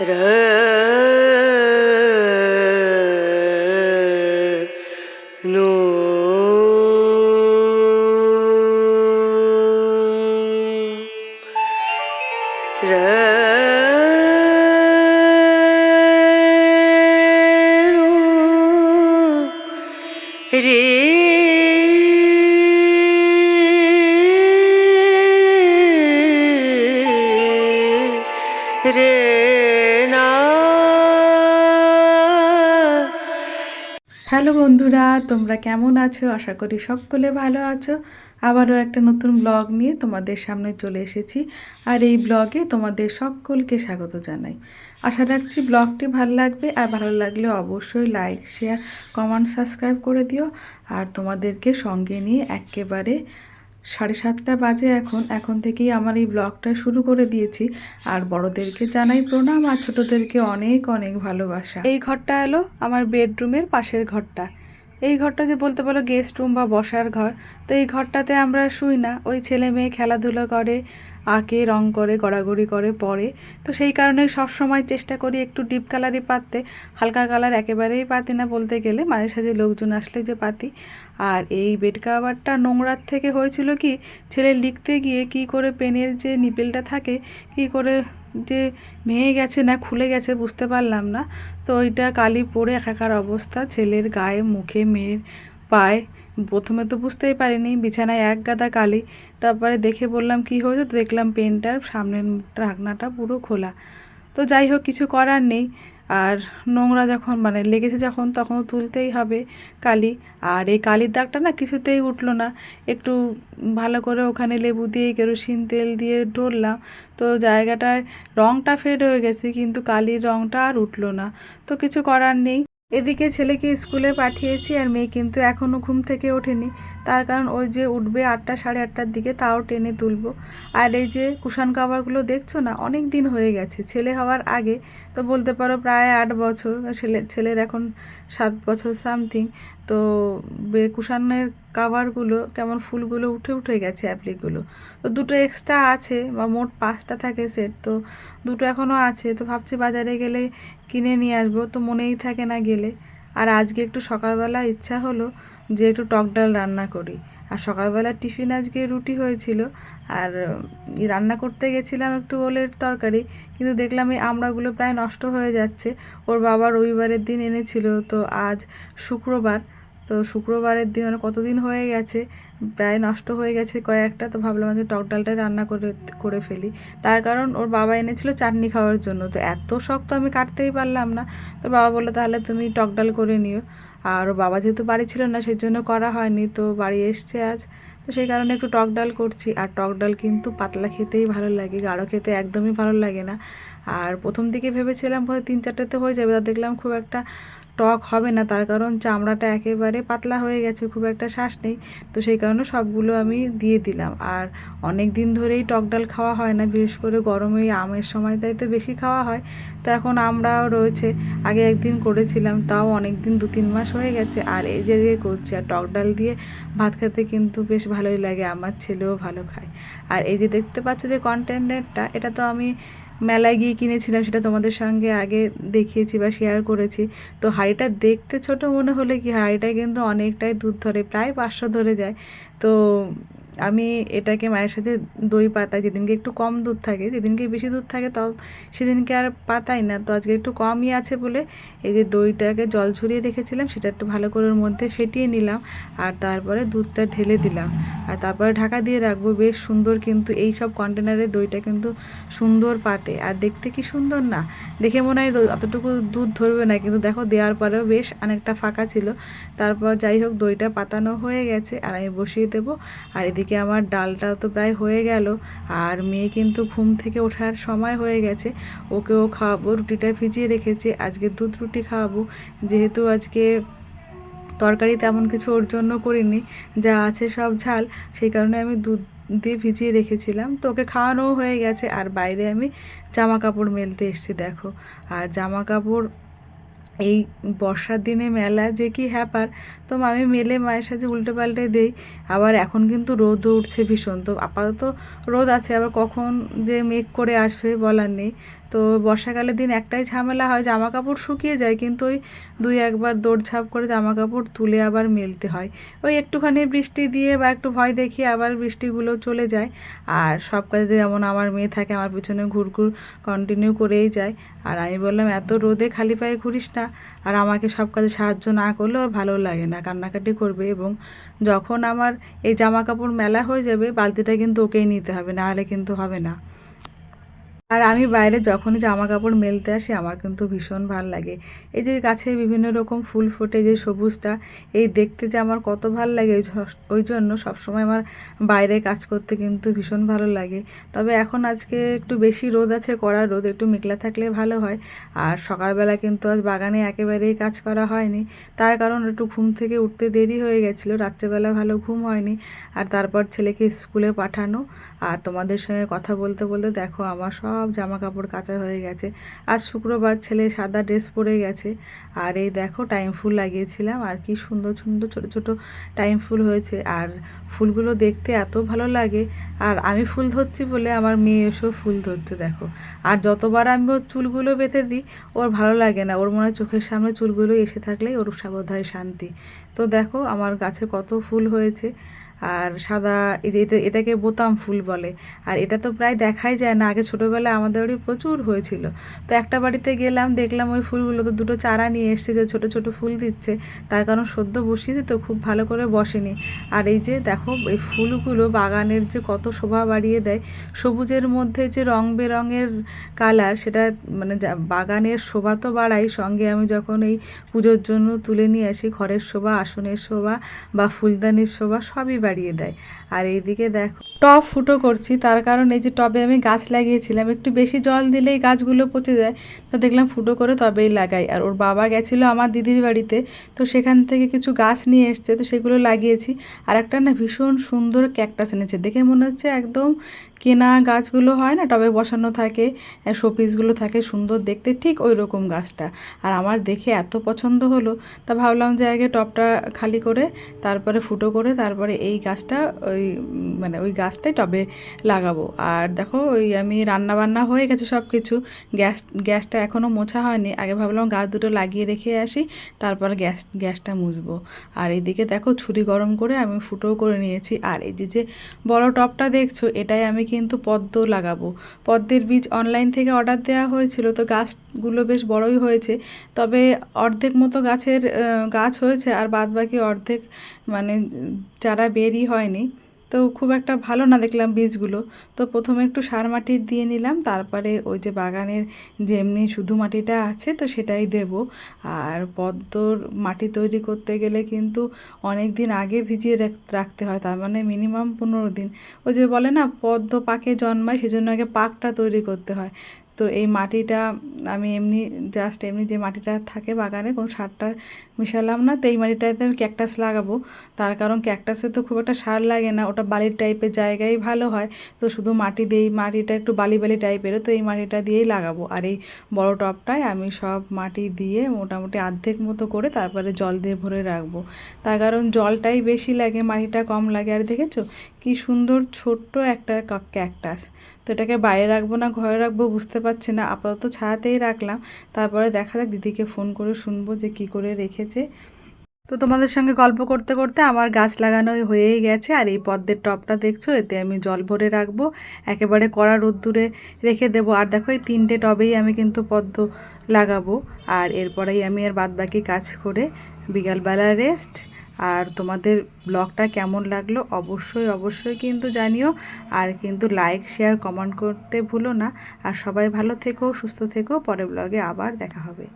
রে হ্যালো বন্ধুরা, তোমরা কেমন আছো? আশা করি সকলে ভালো আছো। আবারও একটা নতুন ব্লগ নিয়ে তোমাদের সামনে চলে এসেছি আর এই ব্লগে তোমাদের সকলকে স্বাগত জানাই। আশা রাখছি ব্লগটি ভালো লাগবে আর ভালো লাগলে অবশ্যই লাইক, শেয়ার, কমেন্ট, সাবস্ক্রাইব করে দিও। আর তোমাদেরকে সঙ্গে নিয়ে একেবারে সাড়ে সাতটা বাজে এখন এখন থেকেই আমার এই ব্লগটা শুরু করে দিয়েছি। আর বড়দেরকে জানাই প্রণাম, আর ছোটোদেরকে অনেক অনেক ভালোবাসা। এই ঘরটা এলো আমার বেডরুমের পাশের ঘরটা। এই ঘরটা যে বলতে পারো গেস্ট রুম বা বসার ঘর, তো এই ঘরটাতে আমরা শুই না। ওই ছেলে মেয়ে খেলাধুলো করে আঁকে, রং করে, গড়াগড়ি করে পড়ে তো সেই কারণে সব সময় চেষ্টা করি একটু ডিপ কালারই পাততে। হালকা কালার একেবারেই পাতি না বলতে গেলে মাঝে সাঝে লোকজন আসলে যে পাতি। আর এই বেড কাভারটা নোংরার থেকে হয়েছিল কি, ছেলে লিখতে গিয়ে কি করে পেনের যে নিপেলটা থাকে, কি করে যে ভেঙে গেছে না খুলে গেছে বুঝতে পারলাম না। তো ওইটা কালি পড়ে একাকার অবস্থা, ছেলের গায়ে, মুখে, মেয়ের পায়ে প্রথমে তো বুঝতেই পারিনি, বিছানায় এক গাদা কালি। তারপরে দেখে বললাম, কি হয়েছে? তো দেখলাম পেনটার সামনের ঢাকনাটা পুরো খোলা। তো যাই হোক, কিছু করার নেই। আর নোংরা যখন মানে লেগেছে যখন, তখন তুলতেই হবে কালি। আর এই কালির দাগটা না কিছুতেই উঠল না। একটু ভালো করে ওখানে লেবু দিয়ে, কেরোসিন তেল দিয়ে ঢরলাম তো জায়গাটায় রঙটা ফেড হয়ে গেছে, কিন্তু কালির রঙটা আর উঠল না। তো কিছু করার নেই। এদিকে ছেলেকে স্কুলে পাঠিয়েছি আর মেয়ে কিন্তু এখনও ঘুম থেকে ওঠেনি। তার কারণ ওই যে উঠবে আটটা, সাড়ে আটটার দিকে তাও টেনে তুলবো। আর এই যে কুশান কাভারগুলো দেখছ না, অনেক দিন হয়ে গেছে, ছেলে হওয়ার আগে। তো বলতে পারো প্রায় আট বছর, ছেলে, ছেলের এখন সাত বছর সামথিং তো কুশানের কাভারগুলো কেমন ফুলগুলো উঠে উঠে গেছে অ্যাপ্লিকগুলো তো দুটো এক্সট্রা আছে বা মোট পাঁচটা থাকে সেট তো দুটো এখনও আছে। তো ভাবছি বাজারে গেলে কিনে নিয়ে আসব। তো মনেই থাকে না গেলে। আর আজকে একটু সকালবেলা ইচ্ছা হলো যে একটু টক ডাল রান্না করি। আর সকালবেলা টিফিন আজকে রুটি হয়েছিল। আর রান্না করতে গেছিলাম একটু ওলের তরকারি, কিন্তু দেখলাম এই আমড়াগুলো প্রায় নষ্ট হয়ে যাচ্ছে। ওর বাবা রবিবারের দিন এনেছিল। তো আজ শুক্রবার তো শুক্রবারের দিন মানে কতদিন হয়ে গেছে, প্রায় নষ্ট হয়ে গেছে কয়েকটা, তো ভাবলাম যে টক ডালটাই রান্না করে করে ফেলি। তার কারণ ওর বাবা এনেছিল চাটনি খাওয়ার জন্য, তো এত শক্ত আমি কাটতেই পারলাম না। তো বাবা বলল, তাহলে তুমি টক ডাল করে নিও। আর ওর বাবা যেহেতু বাড়ি ছিল না সেই জন্য করা হয়নি, তো বাড়ি এসছে আজ। তো সেই কারণে একটু টক ডাল করছি। আর টক ডাল কিন্তু পাতলা খেতেই ভালো লাগে, গাঢ় খেতে একদমই ভালো লাগে না। আর প্রথম দিকে ভেবেছিলাম হয়তো তিন চারটেতে হয়ে যাবে, তা দেখলাম খুব একটা টক হবে না, তার কারণ চামড়াটা একেবারে পাতলা হয়ে গেছে, খুব একটা শ্বাস নেই। তো সেই কারণে সবগুলো আমি দিয়ে দিলাম। আর অনেক দিন ধরেই টক ডাল খাওয়া হয় না, বিশেষ করে গরমে আমের সময়টাই তো বেশি খাওয়া হয়। তো এখন আমরাও রয়েছে, আগে একদিন করেছিলাম, তাও অনেক দিন দু তিন মাস হয়ে গেছে। আর এই যে করছি, আর টক ডাল দিয়ে ভাত খেতে কিন্তু বেশ ভালোই লাগে, আমার ছেলেও ভালো খায়। আর এই যে দেখতে পাচ্ছ যে কন্টেনারটা এটা তো আমি মেলায় গিয়ে কিনেছিলাম, সেটা তোমাদের সঙ্গে আগে দেখিয়েছি বা শেয়ার করেছি। তো হাঁড়িটা দেখতে ছোট মনে হলে কি হাঁড়িটা কিন্তু অনেকটাই দুধ ধরে, প্রায় পাঁচশো ধরে যায়। তো আমি এটাকে মায়ের সাথে দই পাতাই যেদিনকে একটু কম দুধ থাকে, যেদিনকে বেশি দুধ থাকে তাও সেদিনকে আর পাতাই না। তো আজকে একটু কমই আছে বলে এই যে দইটাকে জল ছড়িয়ে রেখেছিলাম, সেটা একটু ভালো করে ওর মধ্যে ফেটিয়ে নিলাম আর তারপরে দুধটা ঢেলে দিলাম। আর তারপরে ঢাকা দিয়ে রাখব, বেশ সুন্দর কিন্তু এই সব কন্টেনারে দইটা কিন্তু সুন্দর পাতে। আর দেখতে কি সুন্দর না? দেখে মনে হয় অতটুকু দুধ ধরবে না, কিন্তু দেখো দেওয়ার পরেও বেশ অনেকটা ফাঁকা ছিল। তারপর যাই হোক, দইটা পাতানো হয়ে গেছে আর আমি বসিয়ে দেবো। আর এদিকে আমার ডালটা তো প্রায় হয়ে গেল, আর মেয়ে কিন্তু ঘুম থেকে ওঠার সময় হয়ে গেছে। ওকেও খাওয়াবো, রুটিটা ভিজিয়ে রেখেছি, আজকে দুধ রুটি খাওয়াবো। যেহেতু আজকে তরকারি তেমন কিছু ওর জন্য করিনি, যা আছে সব ঝাল, সেই কারণে আমি দুধ দিয়ে ভিজিয়ে রেখেছিলাম। তো ওকে খাওয়ানোও হয়ে গেছে, আর বাইরে আমি জামা কাপড় মেলতে এসেছি, দেখো। আর জামা কাপড় এই বর্ষার দিনে মেলা যে কি হ্যাপার, তো আমি মেলে মায়ের সাথে উল্টে পাল্টে দেই। আবার এখন কিন্তু রোদও উঠছে ভীষণ। তো আপাতত রোদ আছে, আবার কখন যে মেঘ করে আসবে বলার নেই। তো বর্ষাকালের দিন একটাই ঝামেলা হয় জামা কাপড় শুকিয়ে যায়, কিন্তু ওই দুই একবার দৌড়ঝাঁপ করে জামা কাপড় তুলে আবার মেলতে হয়। ওই একটুখানি বৃষ্টি দিয়ে বা একটু ভয় দেখিয়ে আবার বৃষ্টিগুলো চলে যায়। আর সব কাজে যেমন আমার মেয়ে থাকে, আমার পিছনে ঘুরঘুর কন্টিনিউ করেই যায়। আর আমি বললাম, এত রোদে খালি পায়ে ঘুরিস না। আর আমাকে সব কাজে সাহায্য না করলে ওর ভালো লাগে না, কান্নাকাটি করবে। এবং যখন আমার এই জামা কাপড় মেলা হয়ে যাবে, বালতিটা কিন্তু ওকেই নিতে হবে, না হলে কিন্তু হবে না। আর আমি বাইরে যখনই জামা কাপড় মেলতে আসি, আমার কিন্তু ভীষণ ভালো লাগে। এই যে গাছে বিভিন্ন রকম ফুল ফোটে যে সবুজটা, এই দেখতে যে আমার কত ভালো লাগে ওই জন্য সবসময় আমার বাইরে কাজ করতে কিন্তু ভীষণ ভালো লাগে। তবে এখন আজকে একটু বেশি রোদ আছে, কড়া রোদ, একটু মেঘলা থাকলে ভালো হয়। আর সকালবেলা কিন্তু আজ বাগানে একেবারেই কাজ করা হয়নি। তার কারণ একটু ঘুম থেকে উঠতে দেরি হয়ে গেছিল, রাত্রেবেলা ভালো ঘুম হয়নি। আর তারপর ছেলেকে স্কুলে পাঠানো, আর তোমাদের সঙ্গে কথা বলতে বলতে দেখো, আমার সব জামা কাপড় কাচা হয়ে গেছে। আজ শুক্রবার ছেলে সাদা ড্রেস পরে গেছে। আর এই দেখো, টাইম ফুল লাগিয়েছিলাম। আর কি সুন্দর সুন্দর, ছোট ছোট টাইম ফুল হয়েছে। আর ফুলগুলো দেখতে এত ভালো লাগে। আর আমি ফুল ধরছি বলে আমার মেয়ে এসেও ফুল ধরছে, দেখো। আর যতবার আমি ওর চুলগুলো বেঁধে দিই, ওর ভালো লাগে না। ওর মনে হয় চোখের সামনে চুলগুলো এসে থাকলেই ওর বোধহয় শান্তি। তো দেখো, আমার গাছে কত ফুল হয়েছে। আর সাদা এটা এটাকে বোতাম ফুল বলে। আর এটা তো প্রায় দেখাই যায় না, আগে ছোটোবেলায় আমাদের বাড়ি প্রচুর হয়েছিল। তো একটা বাড়িতে গেলাম, দেখলাম ওই ফুলগুলো তো দুটো চারা নিয়ে এসছে, যে ছোটো ছোটো ফুল দিচ্ছে। তার কারণ সদ্য বসিয়ে তো খুব ভালো করে বসেনি। আর এই যে দেখো, এই ফুলগুলো বাগানের যে কত শোভা বাড়িয়ে দেয়, সবুজের মধ্যে যে রং বেরঙের কালার, সেটা মানে বাগানের শোভা তো বাড়াই সঙ্গে আমি যখন এই পুজোর জন্য তুলে নিয়ে আসি, ঘরের শোভা, আসনের শোভা বা ফুলদানির শোভা, সবই বাড়িয়ে দেয়। আর এইদিকে দেখো, টব ফুটো করছি, তার কারণ এই যে টবে আমি গাছ লাগিয়েছিলাম, একটু বেশি জল দিলেই গাছগুলো পচে যায়, তো দেখলাম ফুটো করে তবেই লাগাই। আর ওর বাবা গেছিল আমার দিদির বাড়িতে, তো সেখান থেকে কিছু গাছ নিয়ে এসছে, তো সেগুলো লাগিয়েছি। আর একটা না ভীষণ সুন্দর ক্যাকটাস এনেছে, দেখে মনে হচ্ছে একদম কেনা গাছগুলো হয় না, টবে বসানো থাকে শোপিসগুলো থাকে, সুন্দর দেখতে, ঠিক ওই রকম গাছটা। আর আমার দেখে এত পছন্দ হলো, তা ভাবলাম যে আগে টবটা খালি করে, তারপরে ফুটো করে, তারপরে এই গাছটা ওই উম, মানে ওই গাছটাই টবে লাগাবো। আর দেখো ওই আমি রান্না বান্না হয়ে গেছে সব কিছু গ্যাস গ্যাসটা এখনও মোছা হয়নি। আগে ভাবলাম গাছ দুটো লাগিয়ে রেখে আসি তারপর গ্যাস গ্যাসটা মুছবো। আর এইদিকে দেখো ছুরি গরম করে আমি ফুটো করে নিয়েছি। আর এই যে যে বড় টবটা দেখছ এটাই আমি কিন্তু পদ্ম লাগাবো। পদ্মের বীজ অনলাইন থেকে অর্ডার দেওয়া হয়েছিল তো গাছগুলো বেশ বড়ই হয়েছে। তবে অর্ধেক মতো গাছের গাছ হয়েছে আর বাদ বাকি অর্ধেক মানে চারা বেরই হয়নি তো খুব একটা ভালো না দেখলাম বীজগুলো। তো প্রথমে একটু সার মাটি দিয়ে নিলাম, তারপরে ওই যে বাগানের যেমনি শুধু মাটিটা আছে তো সেটাই দেব। আর পদ্মর মাটি তৈরি করতে গেলে কিন্তু অনেক দিন আগে ভিজিয়ে রাখ- রাখতে হয়, তার মানে মিনিমাম পনেরো দিন। ওই যে বলে না, পদ্ম পাকে জন্মায় সেজন্য আগে পাকটা তৈরি করতে হয়। তো এই মাটিটা আমি এমনি জাস্ট এমনি যে মাটিটা থাকে বাগানে, কোনো সার টার মিশালাম না, তো এই মাটিটাতে আমি ক্যাকটাস লাগাবো। তার কারণ ক্যাকটাসে তো খুব একটা সার লাগে না, ওটা বালির টাইপের জায়গায় ভালো হয়। তো শুধু মাটি দিয়েই, মাটিটা একটু বালি বালি টাইপেরও তো এই মাটিটা দিয়েই লাগাবো। আর এই বড় টবটায় আমি সব মাটি দিয়ে মোটামুটি অর্ধেক মতো করে তারপরে জল দিয়ে ভরে রাখব। তার কারণ জলটাই বেশি লাগে, মাটিটা কম লাগে। আর দেখেছ? কি সুন্দর ছোট্ট একটা ক্যাকটাস তো এটাকে বাইরে রাখব না, ঘরে রাখব বুঝতে পারছি না। আপাতত ছায়াতেই রাখলাম। তারপরে দেখা যাক দিদিকে ফোন করে শুনব যে কি করে রেখেছে তো তোমাদের সঙ্গে গল্প করতে করতে আমার গাছ লাগানো হয়েই গেছে আর এই পদ্মের টবটা দেখছ? এতে আমি জল ভরে রাখব, একেবারে কড়া রোদ্দুরে রেখে দেবো। আর দেখো, এই তিনটে টবেই আমি কিন্তু পদ্ম লাগাবো। আর এরপরেই আমি আর বাদবাকি কাজ করে বিকালবেলা রেস্ট আর তোমাদের ব্লগটা কেমন লাগল অবশ্যই অবশ্যই কিন্তু জানিও। আর কিন্তু লাইক শেয়ার কমেন্ট করতে ভুলো না। আর সবাই ভালো থেকো, সুস্থ থেকো। পরের ব্লগে আবার দেখা হবে।